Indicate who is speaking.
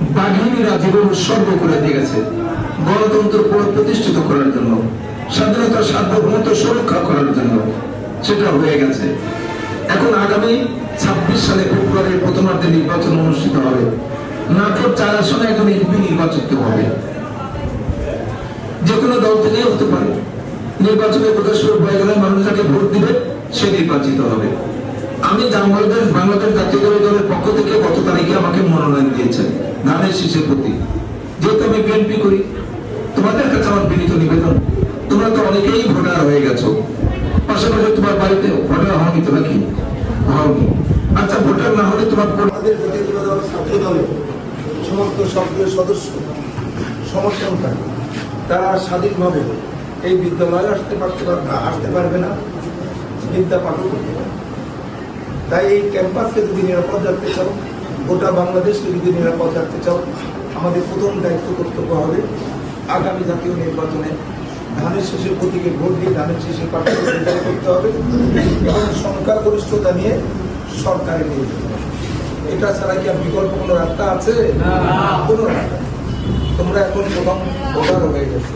Speaker 1: বাঘিনীরা জীবন উৎসর্গ করে দিয়ে গেছে। গণতন্ত্র পুনঃপ্রতিষ্ঠিত করার জন্য স্বাধীনতার সার্বভৌমত্ব সুরক্ষা করার জন্য সেটা হয়ে গেছে। এখন আগামী ছাব্বিশ সালে ফেব্রুয়ারির প্রথমার্ধে নির্বাচন অনুষ্ঠিত হবে। নাটোর চার আসনে একজন এমপি নির্বাচিত হবে। যে কোনো দল থেকে হতে পারে। নির্বাচনে প্রকাশ হয়ে গেলে মানুষ যাকে ভোট দিবে, সে নির্বাচিত হবে। আমি বাংলাদেশ বাংলাদেশ জাতীয়তাবাদী দলের পক্ষ থেকে গত তারিখে আমাকে মনোনয়ন দিয়েছেন ধানের শীষের প্রতি। যেহেতু আমি বিএনপি করি, তোমাদের কাছে আমার বিনীত নিবেদন, তোমরা তো অনেকেই ভোটার হয়ে গেছো। পাশাপাশি তোমার বাড়িতে ভোটার হওনি তো নাকি? হওনি। আচ্ছা ভোটার না হলে তোমার
Speaker 2: আমাদের জাতীয় সমস্ত সক্রিয় সদস্য সমর্থনকারী তারা স্বাধীনভাবে এই বিদ্যালয়ে আসতে পারতে আসতে পারবে না। বিদ্যা পাঠও করতে পারবে। তাই এই ক্যাম্পাসকে যদি নিরাপদ রাখতে চাও গোটা বাংলাদেশকে যদি নিরাপদ রাখতে চাও আমাদের প্রথম দায়িত্ব কর্তব্য হবে আগামী জাতীয় নির্বাচনে ধানের শেষের প্রতীকে ভোট দিয়ে ধানের শেষের বিজয় করতে হবে এবং সংখ্যাগরিষ্ঠতা নিয়ে সরকারে নিয়ে যেতে হবে। এটা ছাড়া কি আর বিকল্প কোনো রাস্তা আছে? কোনো রাস্তা তোমরা এখন প্রথম ভোটার হয়ে গেছো।